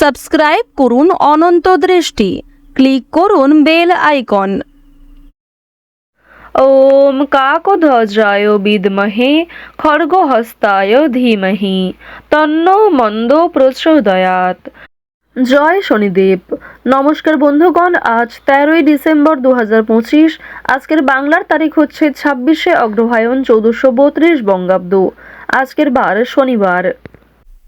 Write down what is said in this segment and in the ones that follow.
Subscribe করুন অনন্ত দৃষ্টি। Click করুন বেল আইকন। ওম কাকধ্বজায় বিদ্মহে খড়গহস্তায় ধীমহি, তন্ন মন্দ প্রচোদয়াত জয় শনিদেব। নমস্কার বন্ধুগণ, আজ তেরোই ডিসেম্বর দু আজকের বাংলার তারিখ হচ্ছে ছাব্বিশে অগ্রহায়ণ চৌদ্দশো বত্রিশ বঙ্গাব্দ। আজকের বার শনিবার।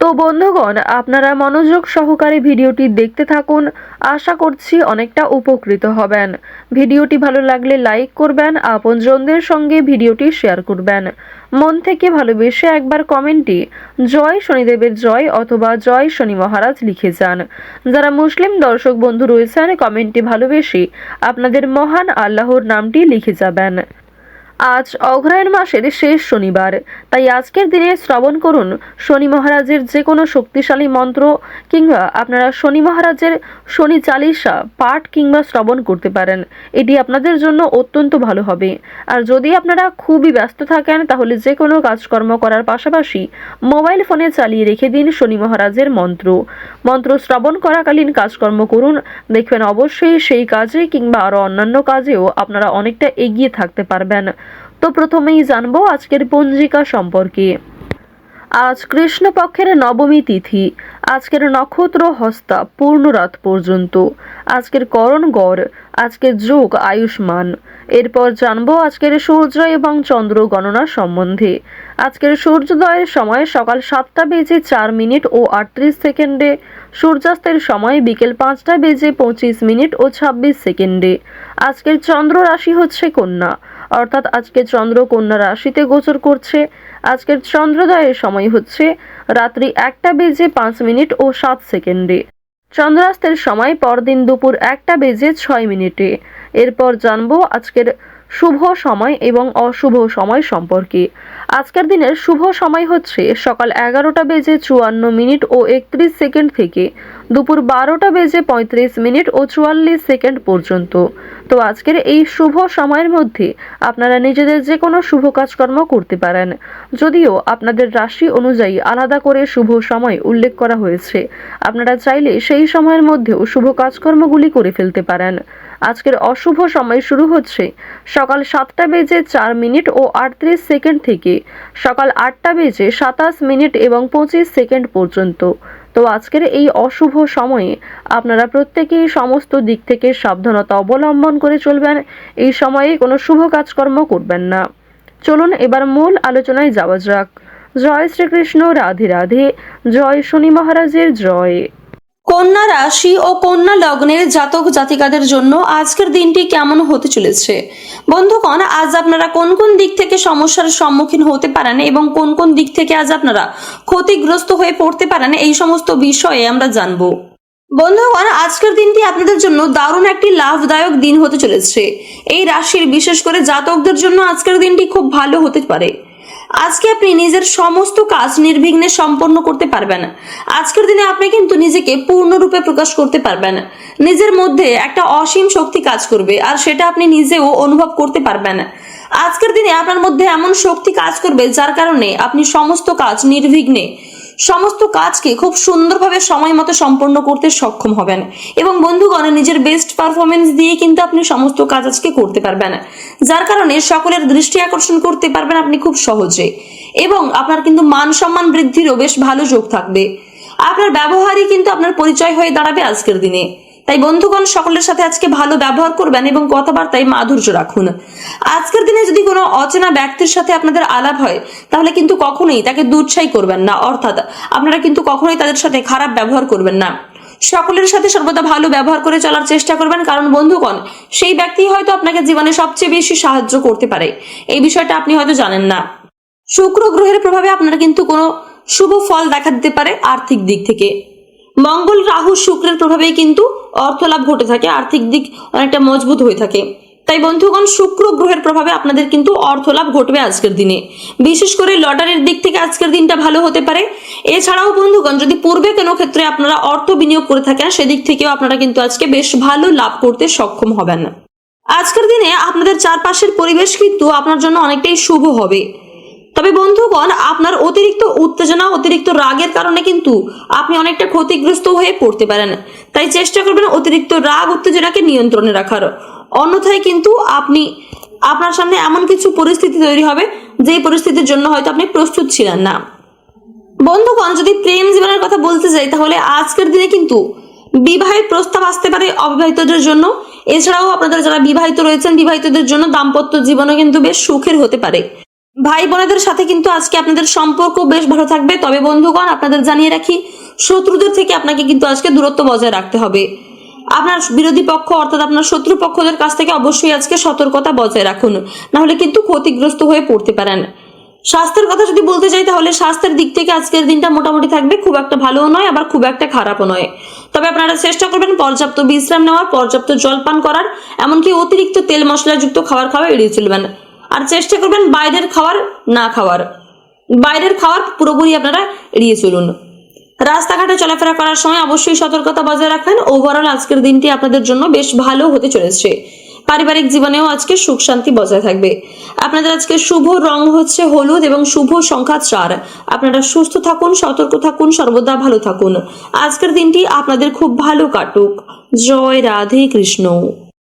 তো বন্ধুগণ, আপনারা মনোযোগ সহকারে ভিডিওটি দেখতে থাকুন। আশা করছি অনেকটা উপকৃত হবেন। ভিডিওটি ভালো লাগলে লাইক করবেন, আপনজনদের সঙ্গে ভিডিওটি শেয়ার করবেন। মন থেকে ভালোবেসে একবার কমেন্টে জয় শনিদেবের জয় অথবা জয় শনি মহারাজ লিখে যান। যারা মুসলিম দর্শক বন্ধু রয়েছেন, কমেন্টে ভালোবেসে আপনাদের মহান আল্লাহর নামটি লিখে যাবেন। আজ অগ্রহায়ণ মাসের শেষ শনিবার। তাই আজকের দিনে শ্রবণ করুন শনি মহারাজের যে কোনো শক্তিশালী মন্ত্র কিংবা আপনারা শনি মহারাজের শনি চালিসা পাঠ কিংবা শ্রবণ করতে পারেন। এটি আপনাদের জন্য অত্যন্ত ভালো হবে। আর যদি আপনারা খুবই ব্যস্ত থাকেন, তাহলে যে কোনো কাজকর্ম করার পাশাপাশি মোবাইল ফোনে চালিয়ে রেখে দিন শনি মহারাজের মন্ত্র। মন্ত্র শ্রবণ করাকালীন কাজকর্ম করুন। দেখবেন অবশ্যই সেই কাজে কিংবা আরও অন্যান্য কাজেও আপনারা অনেকটা এগিয়ে থাকতে পারবেন। তো প্রথমেই জানব আজকের পঞ্জিকা সম্পর্কে। আজ কৃষ্ণপক্ষের নবমী তিথি, আজকের নক্ষত্র হস্তা পূর্ণ রাত পর্যন্ত, আজকের করণ গড়, আজকের যোগ আয়ুষ্মান। এরপর জানব আজকের সূর্য এবং চন্দ্র গণনা সম্বন্ধে। আজকের সূর্যোদয়ের সময় সকাল সাতটা বেজে চার মিনিট ও আটত্রিশ সেকেন্ডে, সূর্যাস্তের সময় বিকেল পাঁচটা বেজে পঁচিশ মিনিট ও ছাব্বিশ সেকেন্ডে। আজকের চন্দ্র রাশি হচ্ছে কন্যা অর্থাৎ আজকে চন্দ্র কন্যা রাশিতে গোচর করছে। আজকের চন্দ্রোদয়ের সময় হচ্ছে রাত্রি একটা বেজে পাঁচ মিনিট ও সাত সেকেন্ডে। চন্দ্রাস্তের সময় পরদিন দুপুর একটা বেজে ছয় মিনিটে। এরপর জানব আজকের শুভ সময় এবং অশুভ সময় সম্পর্কে। আজকের দিনের শুভ সময় হচ্ছে সকাল এগারোটা বেজে চুয়ান্ন মিনিট ও একত্রিশ সেকেন্ড থেকে দুপুর বারোটা বেজে পঁয়ত্রিশ মিনিট ও চুয়াল্লিশ সেকেন্ড পর্যন্ত। তো আজকের এই শুভ সময়ের মধ্যে আপনারা নিজেদের যে কোনো শুভ কাজকর্ম করতে পারেন। যদিও আপনাদের রাশি অনুযায়ী আলাদা করে শুভ সময় উল্লেখ করা হয়েছে। আপনারা চাইলে সেই সময়ের মধ্যেও শুভ কাজকর্মগুলি করে ফেলতে পারেন। আজকের অশুভ সময় শুরু হচ্ছে সকাল সাতটা বেজে চার মিনিট ও আটত্রিশ সেকেন্ড থেকে। সকাল আটটা বেজে সাতাশ মিনিট এবং পঁচিশ সেকেন্ড পর্যন্ত। তো আজকের এই অশুভ সময়ে আপনারা প্রত্যেকেই সমস্ত দিক থেকে সাবধানতা অবলম্বন করে চলবেন। এই সময়ে কোনো শুভ কাজকর্ম করবেন না। চলুন এবার মূল আলোচনায় যাওয়া যাক। জয় শ্রীকৃষ্ণ, রাধে রাধে। জয় শনি মহারাজের জয়। কন্যা রাশি ও কন্যা লগ্নের জাতক জাতিকাদের জন্য আজকের দিনটি কেমন হতে চলেছে? বন্ধুগণ, আজ আপনারা কোন কোন দিক থেকে সমস্যার সম্মুখীন হতে পারেন এবং কোন কোন দিক থেকে আজ আপনারা ক্ষতিগ্রস্ত হয়ে পড়তে পারেন এই সমস্ত বিষয়ে আমরা জানব। বন্ধুগণ, আজকের দিনটি আপনাদের জন্য দারুণ একটি লাভদায়ক দিন হতে চলেছে। এই রাশির বিশেষ করে জাতকদের জন্য আজকের দিনটি খুব ভালো হতে পারে। আজকে আপনি নিজের সমস্ত কাজ নির্বিঘ্নে সম্পন্ন করতে পারবেন। আজকের দিনে আপনি কিন্তু নিজেকে পূর্ণরূপে প্রকাশ করতে পারবেন। নিজের মধ্যে একটা অসীম শক্তি কাজ করবে, আর সেটা আপনি নিজেও অনুভব করতে পারবেন। আজকের দিনে আপনার মধ্যে এমন শক্তি কাজ করবে, যার কারণে আপনি সমস্ত কাজ নির্বিঘ্নে, সমস্ত কাজকে খুব সুন্দরভাবে সময় মতো সম্পন্ন করতে সক্ষম হবেন। এবং বন্ধুগণ, নিজের বেস্ট পারফরমেন্স দিয়ে কিন্তু আপনি সমস্ত কাজ আজকে করতে পারবেন। যার কারণে সকলের দৃষ্টি আকর্ষণ করতে পারবেন আপনি খুব সহজে। এবং আপনার কিন্তু মান সম্মান বৃদ্ধিরও বেশ ভালো যোগ থাকবে। আপনার ব্যবহারই কিন্তু আপনার পরিচয় হয়ে দাঁড়াবে আজকের দিনে। তাই বন্ধুগণ, সকলের সাথে আজকে ভালো ব্যবহার করবেন এবং কথাবার্তায় মাধুর্য রাখুন। আজকের দিনে যদি কোনো অচেনা ব্যক্তির সাথে আপনাদের আলাপ হয়, তাহলে কিন্তু কখনোই তাকে দুঃসাই করবেন না। অর্থাৎ আপনারা কিন্তু কখনোই তাদের সাথে খারাপ ব্যবহার করবেন না। সকলের সাথে সর্বদা ভালো ব্যবহার করে চলার চেষ্টা করবেন। কারণ বন্ধুগণ, সেই ব্যক্তি হয়তো আপনাকে জীবনে সবচেয়ে বেশি সাহায্য করতে পারে। এই বিষয়টা আপনি হয়তো জানেন না। শুক্র গ্রহের প্রভাবে আপনারা কিন্তু কোনো শুভ ফল দেখা দিতে পারে আর্থিক দিক থেকে। মঙ্গল রাহু শুক্রের প্রভাবেই কিন্তু অর্থ লাভ ঘটে থাকে, আর্থিক দিক অনেকটা মজবুত হয়ে থাকে। তাই বন্ধুগণ, শুক্র গ্রহের প্রভাবে আপনাদের কিন্তু অর্থ লাভ ঘটবে আজকের দিনে। বিশেষ করে লটারির দিক থেকে আজকের দিনটা ভালো হতে পারে। এছাড়াও বন্ধুগণ, যদি পূর্বে কোনো ক্ষেত্রে আপনারা অর্থ বিনিয়োগ করে থাকেন, সেদিক থেকেও আপনারা কিন্তু আজকে বেশ ভালো লাভ করতে সক্ষম হবেন। আজকের দিনে আপনাদের চারপাশের পরিবেশ কিন্তু আপনার জন্য অনেকটাই শুভ হবে। তবে বন্ধুগণ, আপনার অতিরিক্ত উত্তেজনা, অতিরিক্ত রাগের কারণে কিন্তু আপনি অনেকটা ক্ষতিগ্রস্ত হয়ে পড়তে পারেন। তাই চেষ্টা করবেন অতিরিক্ত রাগ, উত্তেজনাকে নিয়ন্ত্রণে রাখার। অন্যথায় কিন্তু আপনি, আপনার সামনে এমন কিছু পরিস্থিতি তৈরি হবে, যেই পরিস্থিতির জন্য হয়তো আপনি প্রস্তুত ছিলেন না। বন্ধুগণ, যদি প্রেম জীবনের কথা বলতে যাই, তাহলে আজকের দিনে কিন্তু বিবাহের প্রস্তাব আসতে পারে অবিবাহিতদের জন্য। এছাড়াও আপনাদের যারা বিবাহিত রয়েছেন, বিবাহিতদের জন্য দাম্পত্য জীবনও কিন্তু বেশ সুখের হতে পারে। ভাই বোনেদের সাথে কিন্তু আজকে আপনাদের সম্পর্ক বেশ ভালো থাকবে। তবে বন্ধুগণ, আপনাদের জানিয়ে রাখি, শত্রুদের থেকে আপনাকে কিন্তু আজকে দূরত্ব বজায় রাখতে হবে। আপনার বিরোধী পক্ষ অর্থাৎ আপনার শত্রু পক্ষদের কাছ থেকে অবশ্যই আজকে সতর্কতা বজায় রাখুন। না হলে কিন্তু ক্ষতিগ্রস্ত হয়ে পড়তে পারেন। স্বাস্থ্যের কথা যদি বলতে চাই, তাহলে স্বাস্থ্যের দিক থেকে আজকের দিনটা মোটামুটি থাকবে। খুব একটা ভালোও নয়, আবার খুব একটা খারাপও নয়। তবে আপনারা চেষ্টা করবেন পর্যাপ্ত বিশ্রাম নেওয়ার, পর্যাপ্ত জল পান করার, এমনকি অতিরিক্ত তেল মশলাযুক্ত খাবার খাওয়া এড়িয়ে চলবেন। আর চেষ্টা করবেন বাইরের খাবার না খাওয়ার। বাইরের খাবার পুরোপুরি আপনারা এড়িয়ে চলুন। রাস্তাঘাটে চলাফেরা করার সময় অবশ্যই সতর্কতা বজায় রাখেন ওভারঅল আজকের দিনটি আপনাদের জন্য বেশ ভালো হতে চলেছে। পারিবারিক জীবনেও আজকে সুখ শান্তি বজায় থাকবে। আপনাদের আজকে শুভ রং হচ্ছে হলুদ এবং শুভ সংখ্যা চার। আপনারা সুস্থ থাকুন, সতর্ক থাকুন, সর্বদা ভালো থাকুন। আজকের দিনটি আপনাদের খুব ভালো কাটুক। জয় রাধে কৃষ্ণ।